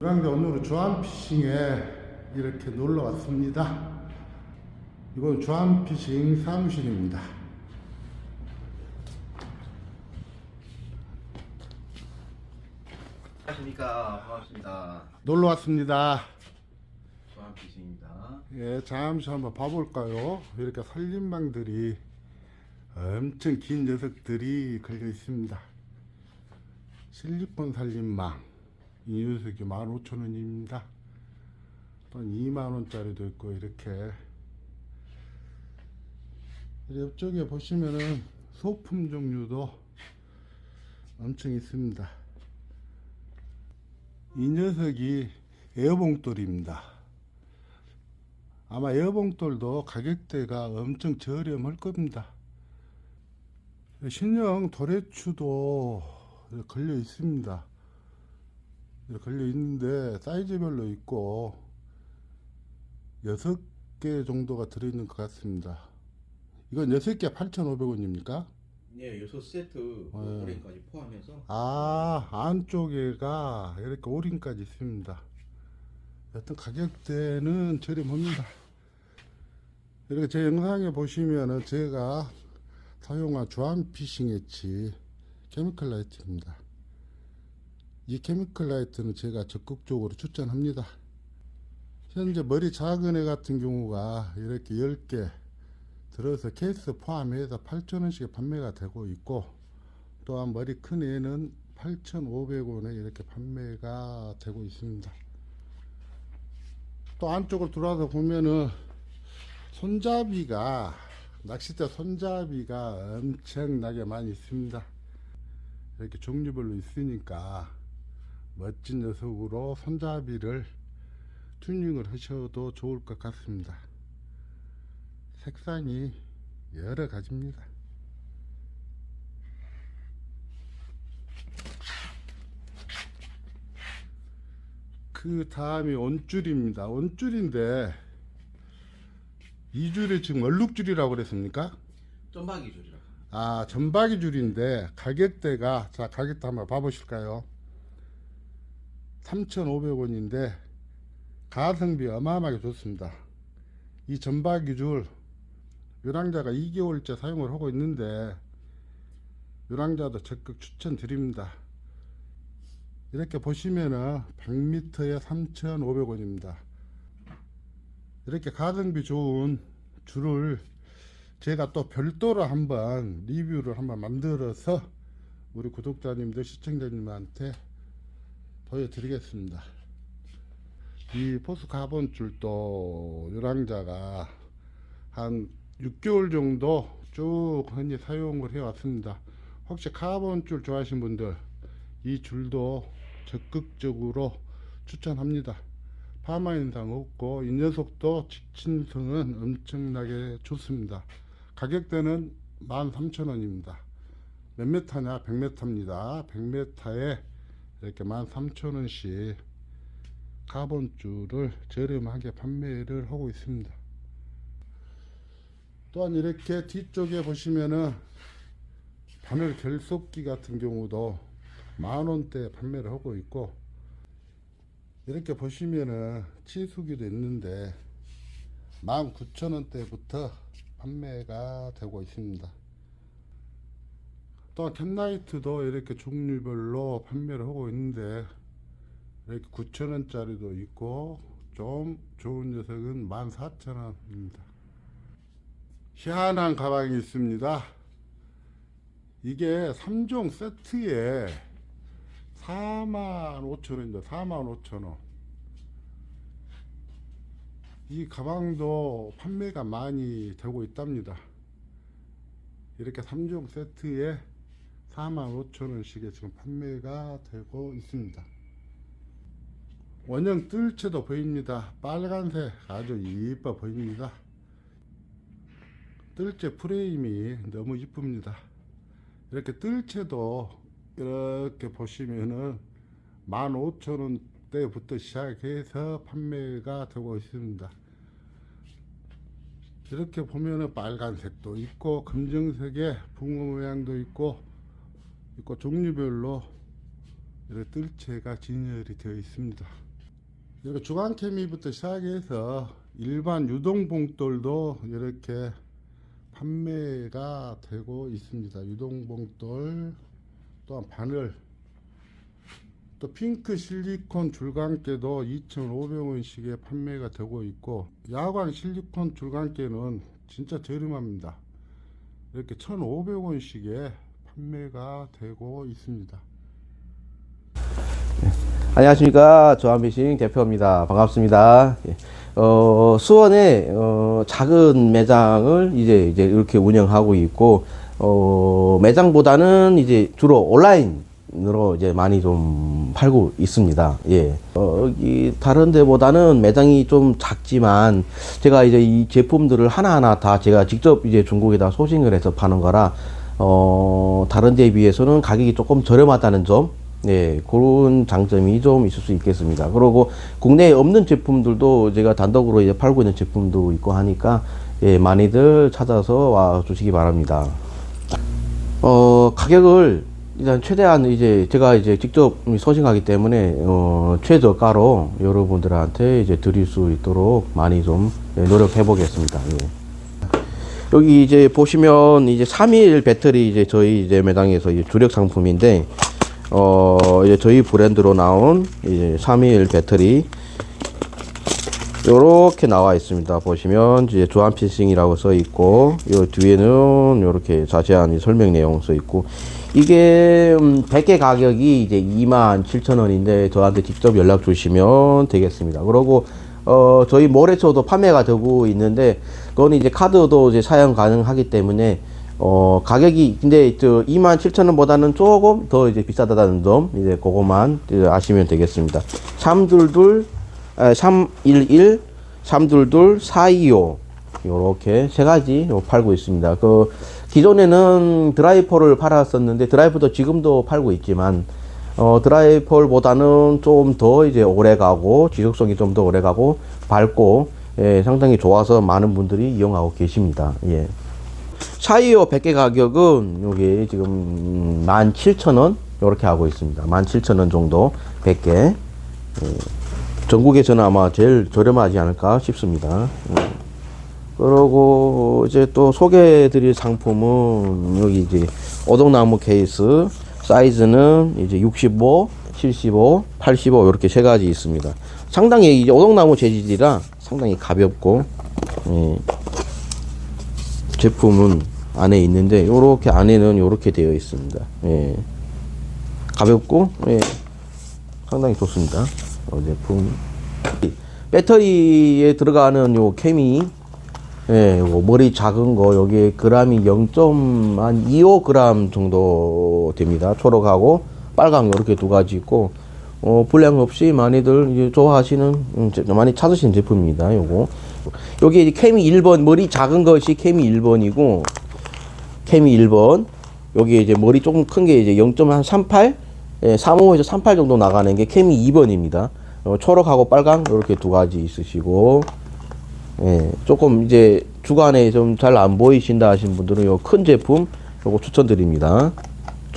그런데 오늘은 주한피싱에 이렇게 놀러 왔습니다. 이건 주한피싱 사무실입니다. 안녕하십니까 반갑습니다 놀러 왔습니다. 조한피싱입니다 예, 잠시 한번 봐볼까요? 이렇게 살림망들이 엄청 긴 녀석들이 걸려 있습니다. 실리콘 살림망 이 녀석이 15,000원입니다. 또 2만원짜리도 있고 이렇게 옆쪽에 보시면은 소품 종류도 엄청 있습니다. 이 녀석이 에어봉돌입니다. 아마 에어봉돌도 가격대가 엄청 저렴할 겁니다. 신형 도래추도 걸려 있습니다. 걸려 있는데 사이즈별로 있고 6개 정도가 들어있는 것 같습니다. 이건 6개 8,500원입니까? 네 6세트 네. 올해까지 포함해서 아, 안쪽에가 이렇게 오링까지 있습니다. 여튼 가격대는 저렴합니다. 이렇게 제 영상에 보시면은 제가 사용한 주한 피싱 엣지 케미컬 라이트입니다. 이 케미컬 라이트는 제가 적극적으로 추천합니다. 현재 머리 작은 애 같은 경우가 이렇게 10개 들어서 케이스 포함해서 8,000원씩 판매가 되고 있고 또한 머리 큰 애는 8,500원에 이렇게 판매가 되고 있습니다. 또 안쪽으로 들어와서 보면은 손잡이가 낚싯대 손잡이가 엄청나게 많이 있습니다. 이렇게 종류별로 있으니까 멋진 녀석으로 손잡이를 튜닝을 하셔도 좋을 것 같습니다. 색상이 여러 가지입니다. 그 다음이 온줄입니다. 온줄인데 이 줄이 지금 얼룩줄이라고 그랬습니까? 점박이 줄이라 아 전박이 줄인데 가격대가 자 가격대 한번 봐보실까요? 3,500원인데 가성비 어마어마하게 좋습니다. 이 전박이 줄 유랑자가 2개월째 사용을 하고 있는데 유랑자도 적극 추천드립니다. 이렇게 보시면은 100m에 3,500원입니다. 이렇게 가성비 좋은 줄을 제가 또 별도로 한번 리뷰를 한번 만들어서 우리 구독자님들 시청자님한테 보여드리겠습니다. 이 포스 카본 줄도 유랑자가 한 6개월 정도 쭉 흔히 사용을 해왔습니다. 혹시 카본 줄 좋아하시는 분들 이 줄도 적극적으로 추천합니다. 파마 현상 없고 이 녀석도 직진성은 엄청나게 좋습니다. 가격대는 13,000원입니다. 몇 메타냐? 100m입니다. 100m에 이렇게 13,000원씩 카본줄을 저렴하게 판매를 하고 있습니다. 또한 이렇게 뒤쪽에 보시면은 바늘 결속기 같은 경우도 만원대 판매를 하고 있고 이렇게 보시면은 치수기도 있는데 19,000원대부터 판매가 되고 있습니다. 또 캔라이트도 이렇게 종류별로 판매를 하고 있는데 이렇게 9,000원짜리도 있고 좀 좋은 녀석은 14,000원입니다. 희한한 가방이 있습니다. 이게 3종 세트에 45,000원입니다. 45,000원. 이 가방도 판매가 많이 되고 있답니다. 이렇게 3종 세트에 45,000원씩에 지금 판매가 되고 있습니다. 원형 뜰채도 보입니다. 빨간색 아주 이뻐 보입니다. 뜰채 프레임이 너무 이쁩니다. 이렇게 뜰채도 이렇게 보시면은 15,000원대부터 시작해서 판매가 되고 있습니다. 이렇게 보면은 빨간색도 있고 검정색의 붕어 모양도 있고 있고 종류별로 이렇게 뜰채가 진열이 되어 있습니다. 이렇게 주간케미부터 시작해서 일반 유동봉돌도 이렇게 판매가 되고 있습니다. 유동봉돌 또한 바늘 또 핑크 실리콘 줄감개도 2,500원씩에 판매가 되고 있고 야광 실리콘 줄감개는 진짜 저렴합니다. 이렇게 1,500원씩에 판매가 되고 있습니다. 안녕하십니까. 조한비싱 대표입니다. 반갑습니다. 예. 어, 수원에 어, 작은 매장을 이제 이제 이렇게 운영하고 있고 어, 매장보다는 이제 주로 온라인으로 이제 많이 좀 팔고 있습니다. 예. 어, 이 다른 데보다는 매장이 좀 작지만 제가 이제 이 제품들을 하나하나 다 제가 직접 이제 중국에다 소싱을 해서 파는 거라 어, 다른 데에 비해서는 가격이 조금 저렴하다는 점 네, 그런 장점이 좀 있을 수 있겠습니다. 그리고 국내에 없는 제품들도 제가 단독으로 이제 팔고 있는 제품도 있고 하니까 예, 많이들 찾아서 와 주시기 바랍니다. 어, 가격을 일단 최대한 이제 제가 이제 직접 소싱하기 때문에 어, 최저가로 여러분들한테 이제 드릴 수 있도록 많이 좀 예, 노력해 보겠습니다. 예. 여기 이제 보시면 이제 3일 배터리 이제 저희 이제 매장에서 이제 주력 상품인데 어 이제 저희 브랜드로 나온 이제 3일 배터리 요렇게 나와 있습니다. 보시면 이제 조한 피싱이라고 써 있고 요 뒤에는 요렇게 자세한 이 설명 내용 써 있고 이게 음, 100개 가격이 이제 27,000원인데 저한테 직접 연락 주시면 되겠습니다. 그리고 어 저희 모래초도 판매가 되고 있는데 그건 이제 카드도 이제 사용 가능하기 때문에 어 가격이 근데 저 27,000원보다는 조금 더 이제 비싸다는 점 이제 그거만 아시면 되겠습니다. 322 아, 311 322 425 요렇게 세 가지 요 팔고 있습니다. 그 기존에는 드라이퍼를 팔았었는데 드라이퍼도 지금도 팔고 있지만 어 드라이퍼보다는 좀 더 이제 오래 가고 지속성이 좀 더 오래 가고 밝고 예, 상당히 좋아서 많은 분들이 이용하고 계십니다. 예. 샤이어 100개 가격은 여기 지금 17,000원 이렇게 하고 있습니다. 17,000원 정도 100개. 예. 전국에서는 아마 제일 저렴하지 않을까 싶습니다. 예. 그리고 이제 또 소개해 드릴 상품은 여기 이제 오동나무 케이스 사이즈는 이제 65, 75, 85 이렇게 세 가지 있습니다. 상당히 이제 오동나무 재질이라 상당히 가볍고 예. 제품은 안에 있는데 요렇게 안에는 요렇게 되어 있습니다. 예. 가볍고 예. 상당히 좋습니다. 어, 제품 배터리에 들어가는 요 케미 예, 머리 작은 거 여기에 그람이 0.25g 정도 됩니다. 초록하고 빨강 이렇게 두 가지 있고 어, 불량 없이 많이들 좋아하시는 음, 제- 많이 찾으시는 제품입니다. 요거 여기 케미 1번 머리 작은 것이 케미 1번이고 케미 1번 여기 이제 머리 조금 큰 게 이제 0.38 예, 35에서 38 정도 나가는 게 케미 2번입니다. 어, 초록하고 빨강 이렇게 두 가지 있으시고 예, 조금 이제 주간에 좀 잘 안 보이신다 하신 분들은 요 큰 제품 요거 추천드립니다.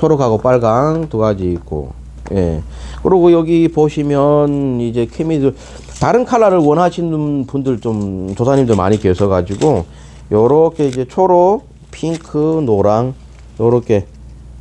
초록하고 빨강 두 가지 있고 예. 그리고 여기 보시면 이제 케미들 다른 컬러를 원하시는 분들 좀 조사님들 많이 계셔 가지고 요렇게 이제 초록, 핑크, 노랑 요렇게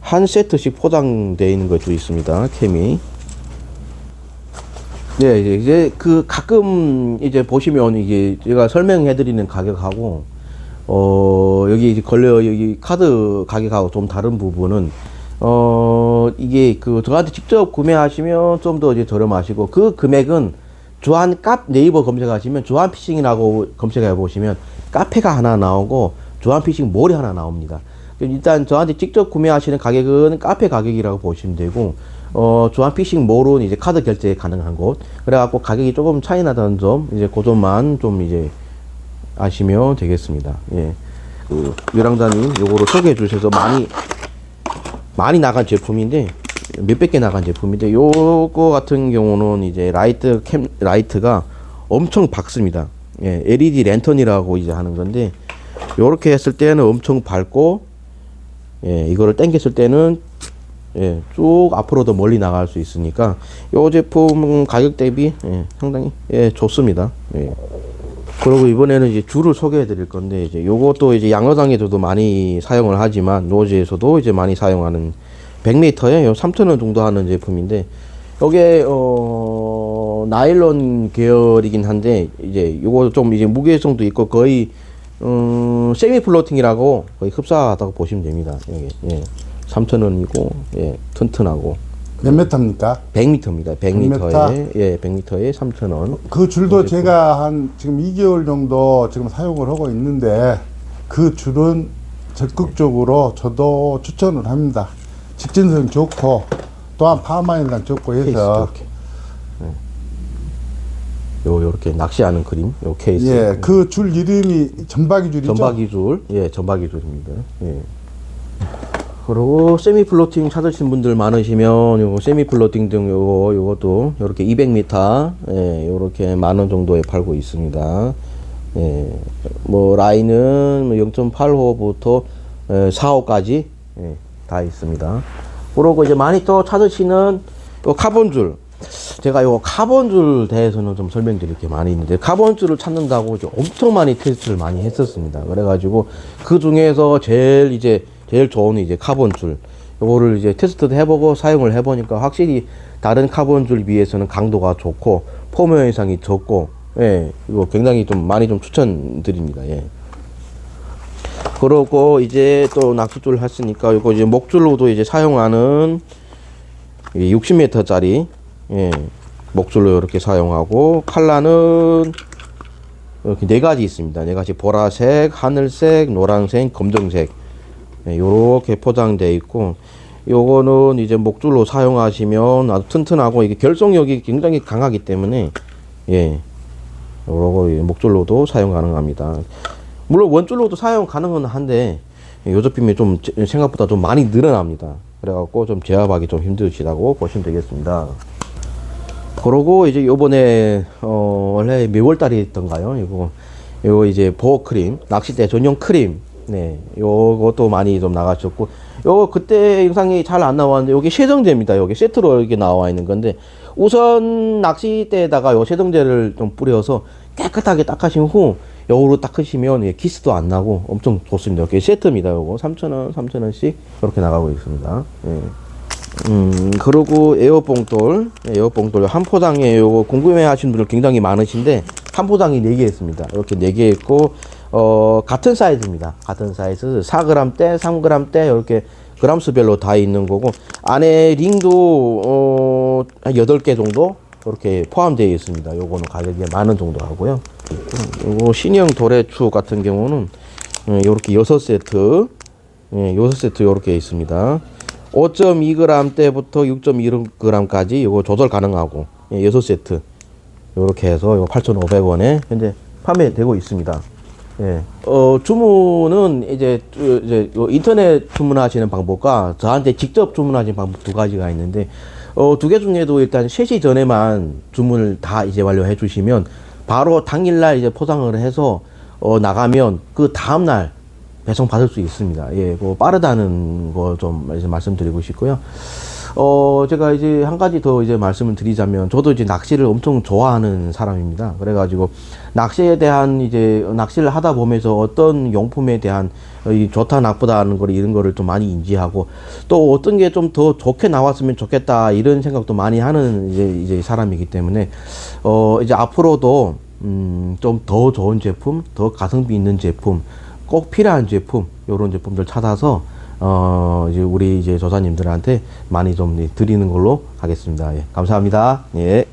한 세트씩 포장되어 있는 것도 있습니다. 케미. 네, 이제, 그 가끔 이제 보시면 이게 제가 설명해 드리는 가격하고 어, 여기 걸려 여기 카드 가격하고 좀 다른 부분은 어, 이게 그 저한테 직접 구매하시면 좀 더 이제 저렴하시고 그 금액은 주한 카 네이버 검색하시면 주한 피싱이라고 검색해 보시면 카페가 하나 나오고 주한 피싱 몰이 하나 나옵니다. 일단 저한테 직접 구매하시는 가격은 카페 가격이라고 보시면 되고 어 주한 피싱 몰은 이제 카드 결제 가능한 곳 그래갖고 가격이 조금 차이 나다는 점 이제 그 점만 좀 이제 아시면 되겠습니다. 예. 그 유랑자님 요거를 소개해 주셔서 많이 많이 나간 제품인데 몇백 개 나간 제품인데 요거 같은 경우는 이제 라이트 캠 라이트가 엄청 밝습니다. 예, LED 랜턴이라고 이제 하는 건데 요렇게 했을 때는 엄청 밝고 예, 이거를 당겼을 때는 예, 쭉 앞으로도 멀리 나갈 수 있으니까 이 제품 가격 대비 예, 상당히 예, 좋습니다. 예. 그리고 이번에는 이제 줄을 소개해 드릴 건데 이제 요것도 이제 양어장에서도 많이 사용을 하지만 노즈에서도 이제 많이 사용하는 100m에 요 3,000원 정도 하는 제품인데 요게 어 나일론 계열이긴 한데 이제 요거 좀 이제 무게성도 있고 거의 음 세미 플로팅이라고 거의 흡사하다고 보시면 됩니다. 여기 예. 3,000원이고 예, 튼튼하고 몇 메타입니까? 100m입니다. 100m에 예, 100m에 3,000원. 그 줄도 제가 한 지금 2개월 정도 지금 사용을 하고 있는데 그 줄은 적극적으로 저도 추천을 합니다. 직진성 좋고 또한 파마이랑 좋고 케이스 해서 이렇게. 네. 요 요렇게 낚시하는 그림 요 케이스. 예, 그 줄 이름이 전박이 줄이죠. 전박이 줄. 예, 전박이 줄입니다. 예. 그리고 세미 플로팅 찾으신 분들 많으시면 요거 세미 플로팅 등 요거 요것도 요렇게 200m 예, 요렇게 만 원 정도에 팔고 있습니다. 예. 뭐 라인은 뭐 0.8호부터 4호까지 예, 다 있습니다. 그리고 이제 많이 또 찾으시는 요 카본 줄. 제가 요 카본 줄 대해서는 좀 설명드릴 게 많이 있는데 카본 줄을 찾는다고 엄청 많이 테스트를 많이 했었습니다. 그래가지고 그 중에서 제일 이제 제일 좋은 이제 카본 줄 요거를 이제 테스트도 해보고 사용을 해보니까 확실히 다른 카본 줄 비해서는 강도가 좋고 포모 현상이 적고 예 이거 굉장히 좀 많이 좀 추천드립니다. 예. 그러고 이제 또 낚싯줄 했으니까 이거 이제 목줄로도 이제 사용하는 60m짜리 예, 목줄로 이렇게 사용하고 칼라는 이렇게 네 가지 있습니다. 네 가지 보라색, 하늘색, 노란색, 검정색 예, 요렇게 포장되어 있고 요거는 이제 목줄로 사용하시면 아주 튼튼하고 이게 결속력이 굉장히 강하기 때문에 예 요러고 이 목줄로도 사용 가능합니다. 물론 원줄로도 사용 가능은 한데 요접힘이 좀 제- 생각보다 좀 많이 늘어납니다. 그래갖고 좀 제압하기 좀 힘드시다고 보시면 되겠습니다. 그러고 이제 요번에 어 원래 몇월 달이었던가요? 이거 요거 이제 보호 크림, 낚싯대 전용 크림. 네. 요것도 많이 좀 나가셨고 요거 그때 영상이 잘 안 나왔는데 요게 세정제입니다. 요게 세트로 이렇게 나와 있는 건데 우선 낚싯대에다가 요 세정제를 좀 뿌려서 깨끗하게 닦으신 후 요거로 닦으시면 예, 기스도 안 나고 엄청 좋습니다. 이게 세트입니다. 요거 3,000원, 3,000원씩 이렇게 나가고 있습니다. 예. 음, 그리고 에어봉돌, 에어봉돌 한 포장에 요거 궁금해 하시는 분들 굉장히 많으신데, 한 포장이 4개 있습니다. 이렇게 4개 있고, 어, 같은 사이즈입니다. 같은 사이즈. 4g대, 3g대, 이렇게 그람수별로 다 있는 거고, 안에 링도, 어, 한 8개 정도? 이렇게 포함되어 있습니다. 요거는 가격이 만원 정도 하고요. 요거 신형 도래추 같은 경우는, 이렇게 6세트, 예, 요섯 세트 요렇게 있습니다. 5.2g 때부터 6.2g까지 요거 조절 가능하고 예, 여섯 세트 요렇게 해서 요거 8,500원에 현재 판매되고 있습니다. 예. 어, 주문은 이제, 주- 이제 요 인터넷 주문하시는 방법과 저한테 직접 주문하시는 방법 두 가지가 있는데, 어, 두 개 중에도 일단 3시 전에만 주문을 다 이제 완료해 주시면 바로 당일날 이제 포장을 해서 어, 나가면 그 다음날 배송 받을 수 있습니다. 예, 그 빠르다는 거 좀 말씀드리고 싶고요. 어, 제가 이제 한 가지 더 이제 말씀을 드리자면, 저도 이제 낚시를 엄청 좋아하는 사람입니다. 그래가지고, 낚시에 대한 이제, 낚시를 하다 보면서 어떤 용품에 대한, 이 좋다, 나쁘다 하는 걸, 이런 거를 좀 많이 인지하고, 또 어떤 게 좀 더 좋게 나왔으면 좋겠다, 이런 생각도 많이 하는 이제, 이제 사람이기 때문에, 어, 이제 앞으로도, 음, 좀 더 좋은 제품, 더 가성비 있는 제품, 꼭 필요한 제품, 요런 제품들 찾아서, 어, 이제 우리 이제 조사님들한테 많이 좀 드리는 걸로 하겠습니다. 예, 감사합니다. 예.